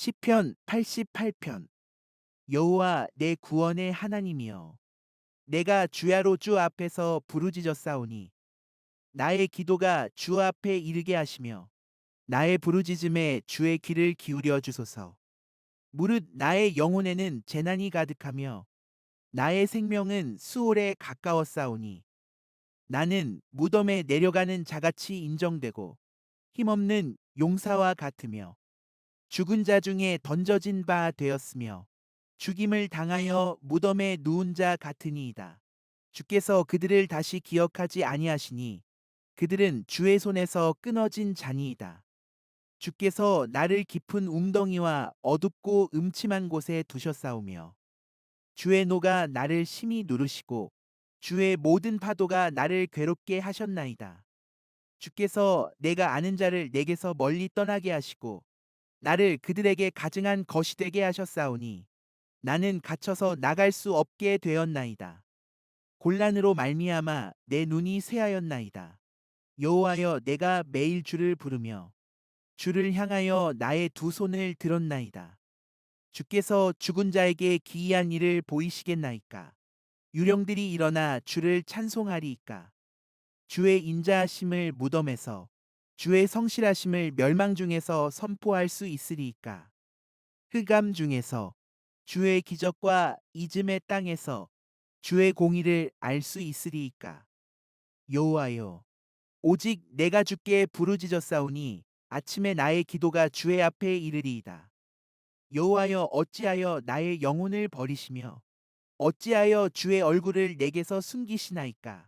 시편 88편. 여호와 내 구원의 하나님이여 내가 주야로 주 앞에서 부르짖어 싸우니 나의 기도가 주 앞에 이르게 하시며 나의 부르짖음에 주의 귀를 기울여 주소서. 무릇 나의 영혼에는 재난이 가득하며 나의 생명은 수월에 가까워 싸우니 나는 무덤에 내려가는 자같이 인정되고 힘없는 용사와 같으며 죽은 자 중에 던져진 바 되었으며 죽임을 당하여 무덤에 누운 자 같으니이다. 주께서 그들을 다시 기억하지 아니하시니 그들은 주의 손에서 끊어진 자니이다. 주께서 나를 깊은 웅덩이와 어둡고 음침한 곳에 두셨사오며 주의 노가 나를 심히 누르시고 주의 모든 파도가 나를 괴롭게 하셨나이다. 주께서 내가 아는 자를 내게서 멀리 떠나게 하시고 나를 그들에게 가증한 것이 되게 하셨사오니 나는 갇혀서 나갈 수 없게 되었나이다. 곤란으로 말미암아 내 눈이 쇠하였나이다. 여호와여 내가 매일 주를 부르며 주를 향하여 나의 두 손을 들었나이다. 주께서 죽은 자에게 기이한 일을 보이시겠나이까? 유령들이 일어나 주를 찬송하리이까? 주의 인자하심을 무덤에서 주의 성실하심을 멸망 중에서 선포할 수 있으리이까? 흑암 중에서 주의 기적과 이즘의 땅에서 주의 공의를 알 수 있으리이까? 여호와여, 오직 내가 주께 부르짖었사오니 아침에 나의 기도가 주의 앞에 이르리이다. 여호와여, 어찌하여 나의 영혼을 버리시며 어찌하여 주의 얼굴을 내게서 숨기시나이까?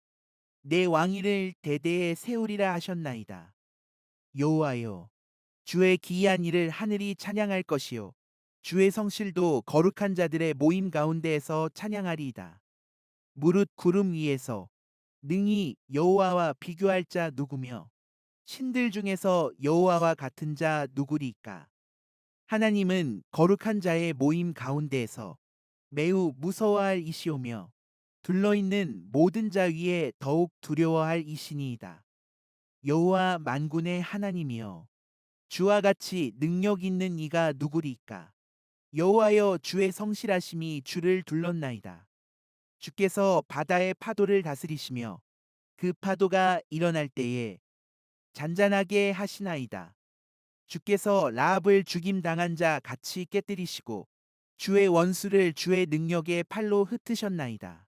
내 왕위를 대대에 세우리라 하셨나이다. 여호와여, 주의 기이한 일을 하늘이 찬양할 것이요 주의 성실도 거룩한 자들의 모임 가운데에서 찬양하리이다. 무릇 구름 위에서 능히 여호와와 비교할 자 누구며 신들 중에서 여호와와 같은 자 누구리까? 하나님은 거룩한 자의 모임 가운데에서 매우 무서워할 이시오며 둘러있는 모든 자 위에 더욱 두려워할 이신이이다. 여호와 만군의 하나님이여 주와 같이 능력 있는 이가 누구리까? 여호와여 주의 성실하심이 주를 둘렀나이다. 주께서 바다의 파도를 다스리시며 그 파도가 일어날 때에 잔잔하게 하시나이다. 주께서 라합을 죽임 당한 자 같이 깨뜨리시고 주의 원수를 주의 능력의 팔로 흩으셨나이다.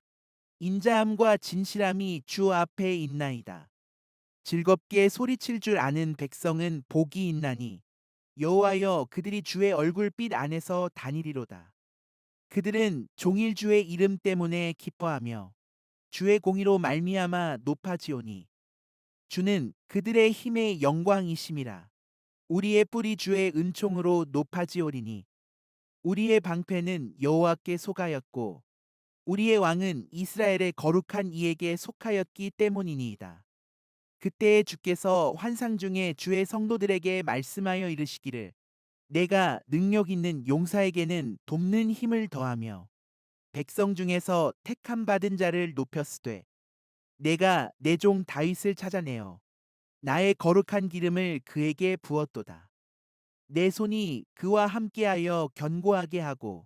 인자함과 진실함이 주 앞에 있나이다. 즐겁게 소리칠 줄 아는 백성은 복이 있나니 여호와여 그들이 주의 얼굴빛 안에서 다니리로다. 그들은 종일 주의 이름 때문에 기뻐하며 주의 공의로 말미암아 높아지오니 주는 그들의 힘의 영광이심이라. 우리의 뿌리 주의 은총으로 높아지오리니 우리의 방패는 여호와께 속하였고 우리의 왕은 이스라엘의 거룩한 이에게 속하였기 때문이니이다. 그때에 주께서 환상 중에 주의 성도들에게 말씀하여 이르시기를 내가 능력 있는 용사에게는 돕는 힘을 더하며 백성 중에서 택함 받은 자를 높였으되 내가 내 종 다윗을 찾아내어 나의 거룩한 기름을 그에게 부었도다. 내 손이 그와 함께하여 견고하게 하고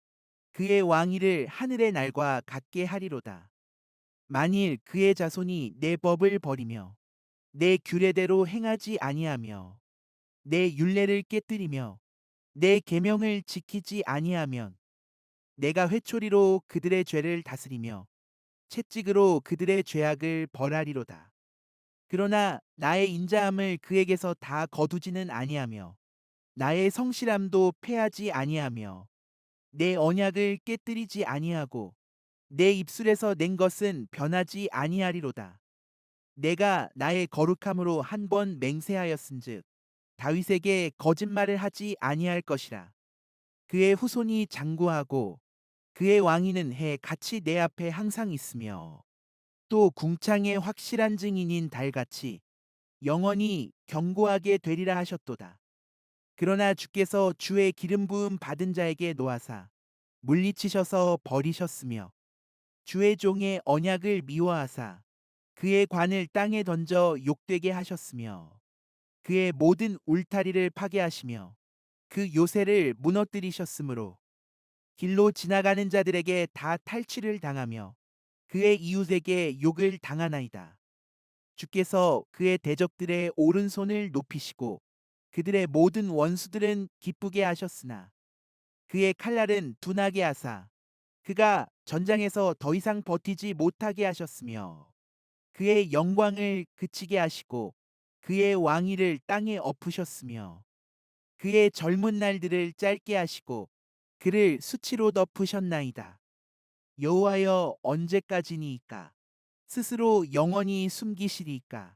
그의 왕위를 하늘의 날과 같게 하리로다. 만일 그의 자손이 내 법을 버리며 내 규례대로 행하지 아니하며 내 율례를 깨뜨리며 내 계명을 지키지 아니하면 내가 회초리로 그들의 죄를 다스리며 채찍으로 그들의 죄악을 벌하리로다. 그러나 나의 인자함을 그에게서 다 거두지는 아니하며 나의 성실함도 패하지 아니하며 내 언약을 깨뜨리지 아니하고 내 입술에서 낸 것은 변하지 아니하리로다. 내가 나의 거룩함으로 한 번 맹세하였은즉 다윗에게 거짓말을 하지 아니할 것이라. 그의 후손이 장구하고 그의 왕위는 해 같이 내 앞에 항상 있으며 또 궁창의 확실한 증인인 달같이 영원히 경고하게 되리라 하셨도다. 그러나 주께서 주의 기름 부음 받은 자에게 놓아사 물리치셔서 버리셨으며 주의 종의 언약을 미워하사 그의 관을 땅에 던져 욕되게 하셨으며 그의 모든 울타리를 파괴하시며 그 요새를 무너뜨리셨으므로 길로 지나가는 자들에게 다 탈취를 당하며 그의 이웃에게 욕을 당하나이다. 주께서 그의 대적들의 오른손을 높이시고 그들의 모든 원수들은 기쁘게 하셨으나 그의 칼날은 둔하게 하사 그가 전장에서 더 이상 버티지 못하게 하셨으며 그의 영광을 그치게 하시고 그의 왕위를 땅에 엎으셨으며 그의 젊은 날들을 짧게 하시고 그를 수치로 덮으셨나이다. 여호와여 언제까지니이까 스스로 영원히 숨기시리이까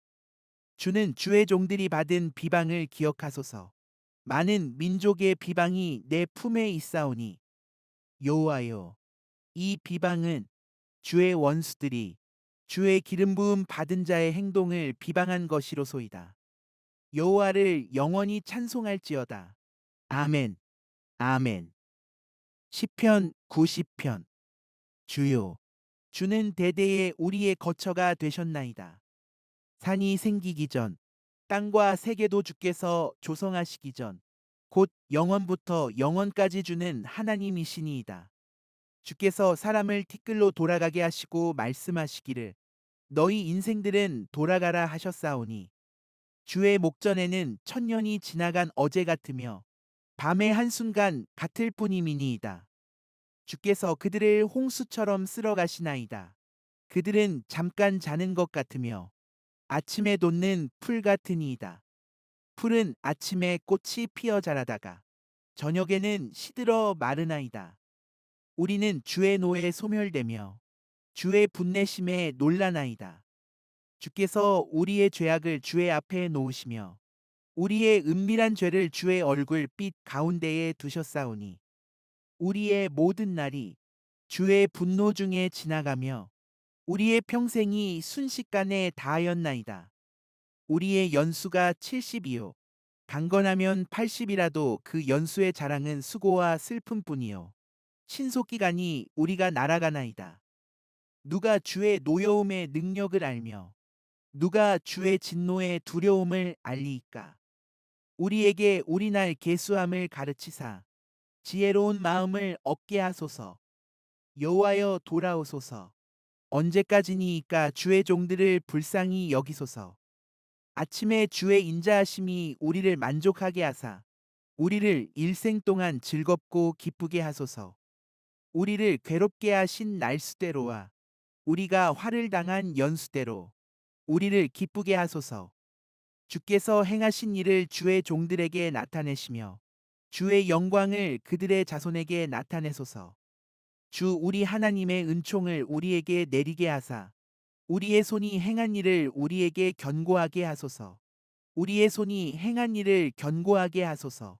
주는 주의 종들이 받은 비방을 기억하소서 많은 민족의 비방이 내 품에 있사오니 여호와여 이 비방은 주의 원수들이 주의 기름 부음 받은 자의 행동을 비방한 것이로소이다. 여호와를 영원히 찬송할지어다. 아멘. 아멘. 시편 90편 주요 주는 대대에 우리의 거처가 되셨나이다. 산이 생기기 전 땅과 세계도 주께서 조성하시기 전 곧 영원부터 영원까지 주는 하나님이시니이다. 주께서 사람을 티끌로 돌아가게 하시고 말씀하시기를 너희 인생들은 돌아가라 하셨사오니 주의 목전에는 천년이 지나간 어제 같으며 밤의 한순간 같을 뿐이미니이다. 주께서 그들을 홍수처럼 쓸어 가시나이다. 그들은 잠깐 자는 것 같으며 아침에 돋는 풀 같으니이다. 풀은 아침에 꽃이 피어 자라다가 저녁에는 시들어 마르나이다. 우리는 주의 노에 소멸되며 주의 분내심에 놀라나이다. 주께서 우리의 죄악을 주의 앞에 놓으시며 우리의 은밀한 죄를 주의 얼굴 빛 가운데에 두셨사오니 우리의 모든 날이 주의 분노 중에 지나가며 우리의 평생이 순식간에 다하였나이다. 우리의 연수가 70이요. 강건하면 80이라도 그 연수의 자랑은 수고와 슬픔뿐이요. 신속기간이 우리가 날아가나이다. 누가 주의 노여움의 능력을 알며 누가 주의 진노의 두려움을 알리이까. 우리에게 우리날 계수함을 가르치사 지혜로운 마음을 얻게 하소서. 여호와여 돌아오소서. 언제까지니이까 주의 종들을 불쌍히 여기소서. 아침에 주의 인자하심이 우리를 만족하게 하사 우리를 일생 동안 즐겁고 기쁘게 하소서. 우리를 괴롭게 하신 날수대로와 우리가 화를 당한 연수대로 우리를 기쁘게 하소서. 주께서 행하신 일을 주의 종들에게 나타내시며 주의 영광을 그들의 자손에게 나타내소서. 주 우리 하나님의 은총을 우리에게 내리게 하사 우리의 손이 행한 일을 우리에게 견고하게 하소서. 우리의 손이 행한 일을 견고하게 하소서.